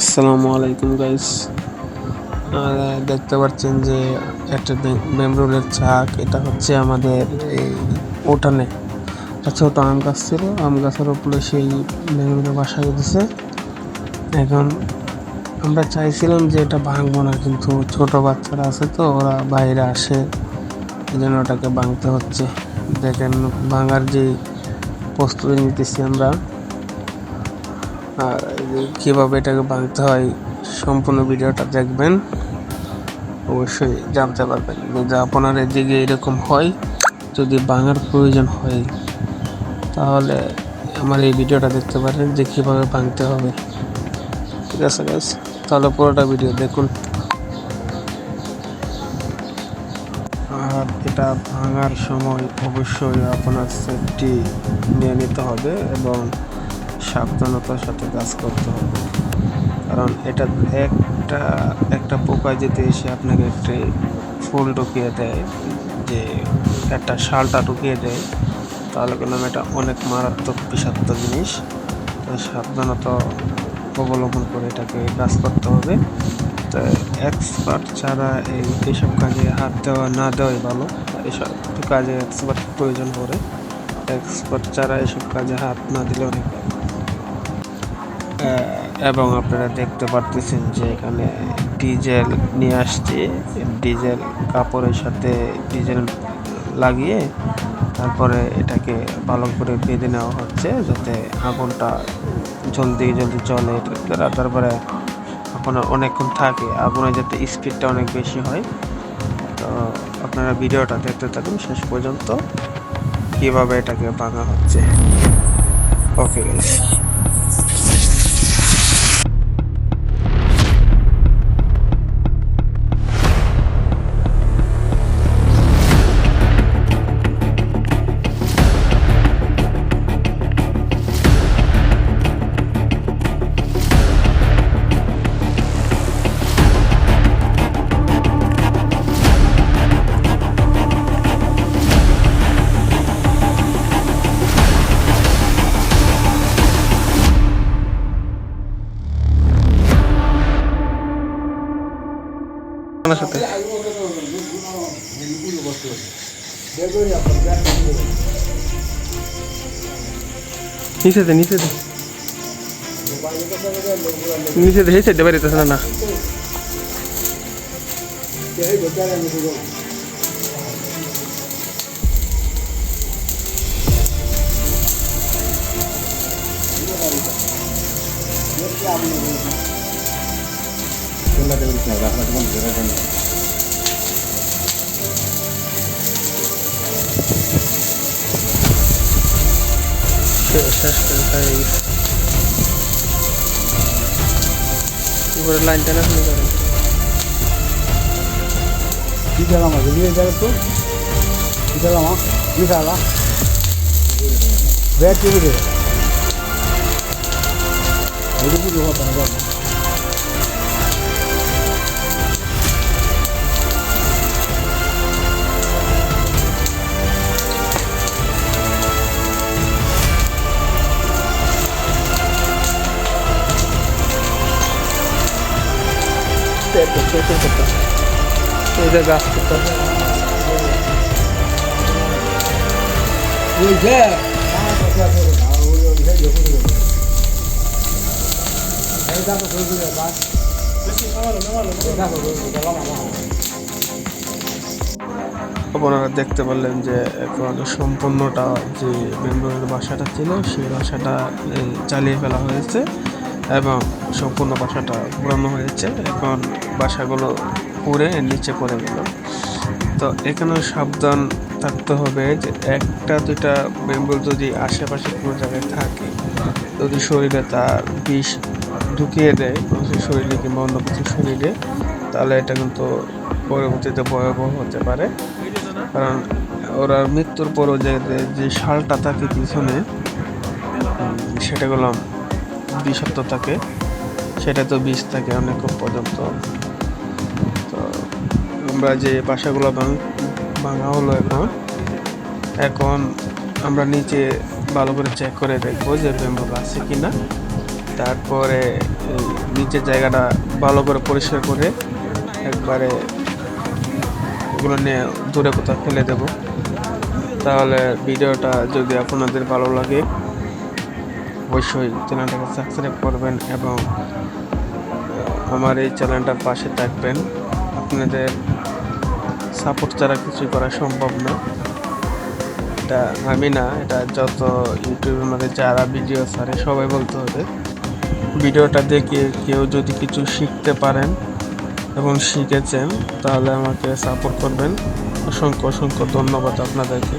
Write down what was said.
আসসালামু আলাইকুম গাইস দেখতে পাচ্ছেন যে একটা বেমরুলের চাক, এটা হচ্ছে আমাদের এই উঠানে। ছোট আম গাছ ছিল, আম গাছের উপরে সেই বেমরুলে বাসা দিছে এখন আমরা চাইছিলাম যে এটা ভাঙবো না, কিন্তু ছোট বাচ্চারা আছে তো, ওরা বাইরে আসে। এই জন্য ওটাকে ভাঙতে হচ্ছে। দেখেন, ভাঙার যে প্রস্তুতি নিতেছি আমরা। কীভাবে এটাকে ভাঙতে হয় সম্পূর্ণ ভিডিওটা দেখবেন। অবশ্যই জানতে পারবেন। যে আপনার এদিকে এরকম হয়, যদি ভাঙার প্রয়োজন হয়, তাহলে আমার এই ভিডিওটা দেখতে পারেন যে কীভাবে ভাঙতে হবে। ঠিক আছে গাছ তাহলে পুরোটা ভিডিও দেখুন। আর এটা ভাঙার সময় অবশ্যই আপনার সেফটি নিয়ে নিতে হবে এবং সাবধানতার সাথে কাজ করতে হবে। কারণ এটা একটা একটা পোকা যদি এসে আপনাকে একটি ফুল ঢুকিয়ে দেয়, যে একটা শালটা ঢুকিয়ে দেয়। তাহলে কিন্তু এটা অনেক মারাত্মক বিষাক্ত জিনিস। তাই সাবধানতা অবলম্বন করে এটাকে কাজ করতে হবে। তো এক্সপার্ট ছাড়া এই এইসব কাজে হাত দেওয়া না দেওয়াই ভালো। এসব কাজে এক্সপার্ট প্রয়োজন পড়ে। এক্সপার্ট ছাড়া এসব কাজে হাত না দিলে অনেক ভালো এবং আপনারা দেখতে পারতেছেন যে এখানে ডিজেল নিয়ে আসছে, ডিজেল কাপড়ের সাথে ডিজেল লাগিয়ে তারপরে এটাকে ভালো করে বেঁধে নেওয়া হচ্ছে যাতে আগুনটা জলদি জলদি চলে। তারপরে আপনার অনেকক্ষণ থাকে, আগুনে যাতে স্পিডটা অনেক বেশি হয়। তো আপনারা ভিডিওটা দেখতে থাকুন শেষ পর্যন্ত, কীভাবে এটাকে ভাঙা হচ্ছে। ওকে গাইস আপনার সাথে। নিচে দে নিচে দে। নিচে দে এই সাইডে বাড়িতেছে না। না শেষ করে খাই উপরে লাইন টানা শুরু করেন. Disalama, disala. Baik tu dia. Jadi tu juga tak ada. Tudo, né? Dá. Dá para tudo, dá lá, lá. আপনারা দেখতে পারলেন যে এখন সম্পূর্ণটা যে মেম্বরের বাসাটা ছিল সেই বাসাটা চালিয়ে ফেলা হয়েছে এবং সম্পূর্ণ বাসাটা পুরানো হয়েছে। এখন বাসাগুলো পুড়ে নিচে পড়ে গেল। তো এখানেও সাবধান থাকতে হবে যে একটা দুটা মেম্বর যদি আশেপাশে কোনো জায়গায় থাকে যদি শরীরে তার বিষ ঢুকিয়ে দেয় শরীরে কিংবা অন্য কিছু শরীরে তাহলে এটা কিন্তু পরবর্তীতে ভয়াবহ হতে পারে। কারণ ওরা মৃত্যুর পরও যে যে শালটা থাকে পিছনে উম, সেটা বিষাক্ত থাকে সেটা তো বিষ থাকে অনেকক্ষণ পর্যন্ত তো আমরা যে বাসাগুলো ভাঙ- হলো এখন এখন আমরা নিচে ভালো করে চেক করে দেখব যে বেম্বু আছে কি না তারপরে নিচের জায়গাটা ভালো করে পরিষ্কার করে একবারে ওগুলো নিয়ে দূরে কোথাও ফেলে দেব। তাহলে ভিডিওটা যদি আপনাদের ভালো লাগে অবশ্যই চ্যানেলটাকে সাবস্ক্রাইব করবেন এবং আমার এই চ্যানেলটার পাশে থাকবেন। আপনাদের সাপোর্ট ছাড়া কিছুই করা সম্ভব না। এটা আমি না, এটা যত ইউটিউবের মধ্যে যারা ভিডিও ছাড়ে, সবাই বলতে হবে, ভিডিওটা দেখে কেউ যদি কিছু শিখতে পারেন এবং শিখেছেন, তাহলে আমাকে সাপোর্ট করবেন। অসংখ্য অসংখ্য ধন্যবাদ আপনাদেরকে।